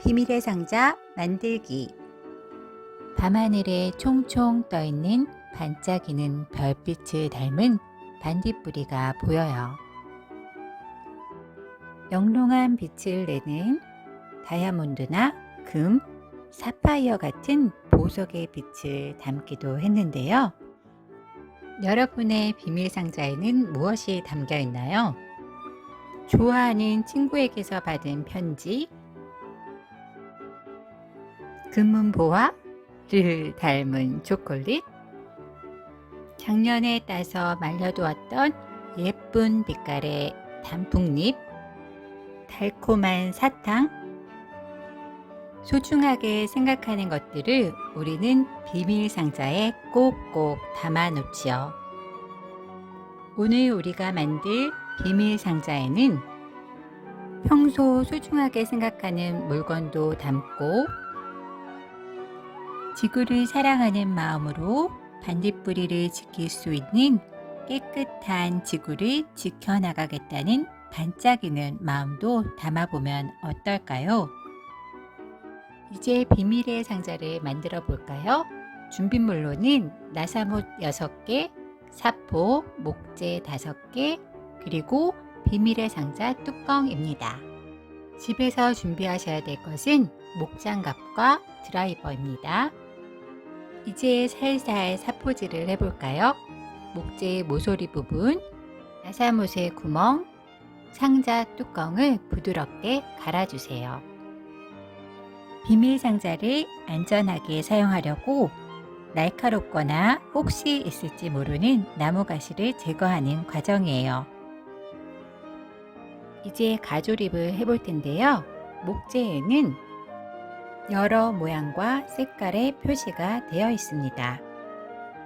비밀의 상자 만들기 밤하늘에 총총 떠있는 반짝이는 별빛을 닮은 반딧불이가 보여요. 영롱한 빛을 내는 다이아몬드나 금, 사파이어 같은 보석의 빛을 담기도 했는데요. 여러분의 비밀 상자에는 무엇이 담겨 있나요? 좋아하는 친구에게서 받은 편지, 금은보화를 닮은 초콜릿, 작년에 따서 말려두었던 예쁜 빛깔의 단풍잎, 달콤한 사탕, 소중하게 생각하는 것들을 우리는 비밀 상자에 꼭꼭 담아 놓지요. 오늘 우리가 만들 비밀 상자에는 평소 소중하게 생각하는 물건도 담고 지구를 사랑하는 마음으로 반딧불이를 지킬 수 있는 깨끗한 지구를 지켜나가겠다는 반짝이는 마음도 담아보면 어떨까요? 이제 비밀의 상자를 만들어 볼까요? 준비물로는 나사못 6개, 사포, 목재 5개, 그리고 비밀의 상자 뚜껑입니다. 집에서 준비하셔야 될 것은 목장갑과 드라이버입니다. 이제 살살 사포질을 해볼까요? 목재의 모서리 부분, 나사못의 구멍, 상자 뚜껑을 부드럽게 갈아주세요. 비밀 상자를 안전하게 사용하려고 날카롭거나 혹시 있을지 모르는 나무 가시를 제거하는 과정이에요. 이제 가조립을 해볼 텐데요. 목재에는 여러 모양과 색깔의 표시가 되어 있습니다.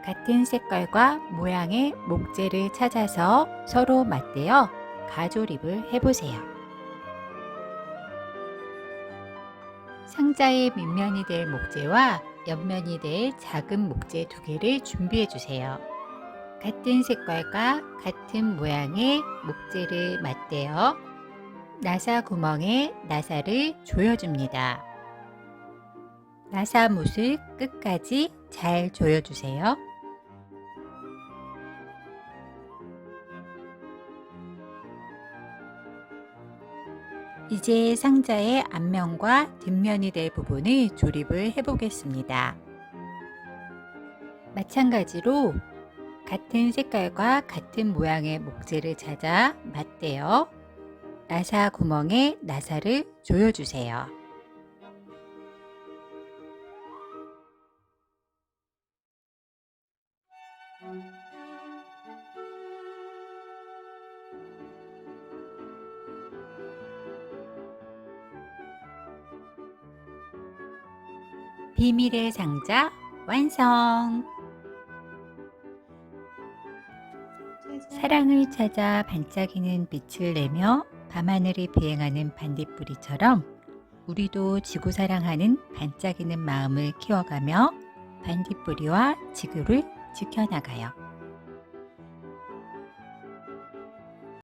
같은 색깔과 모양의 목재를 찾아서 서로 맞대어 가조립을 해보세요. 상자의 밑면이 될 목재와 옆면이 될 작은 목재 두 개를 준비해 주세요. 같은 색깔과 같은 모양의 목재를 맞대어 나사 구멍에 나사를 조여줍니다. 나사 못을 끝까지 잘 조여주세요. 이제 상자의 앞면과 뒷면이 될 부분을 조립을 해보겠습니다. 마찬가지로 같은 색깔과 같은 모양의 목재를 찾아 맞대어 나사 구멍에 나사를 조여주세요. 비밀의 상자 완성! 사랑을 찾아 반짝이는 빛을 내며 밤하늘을 비행하는 반딧불이처럼 우리도 지구 사랑하는 반짝이는 마음을 키워가며 반딧불이와 지구를 지켜나가요.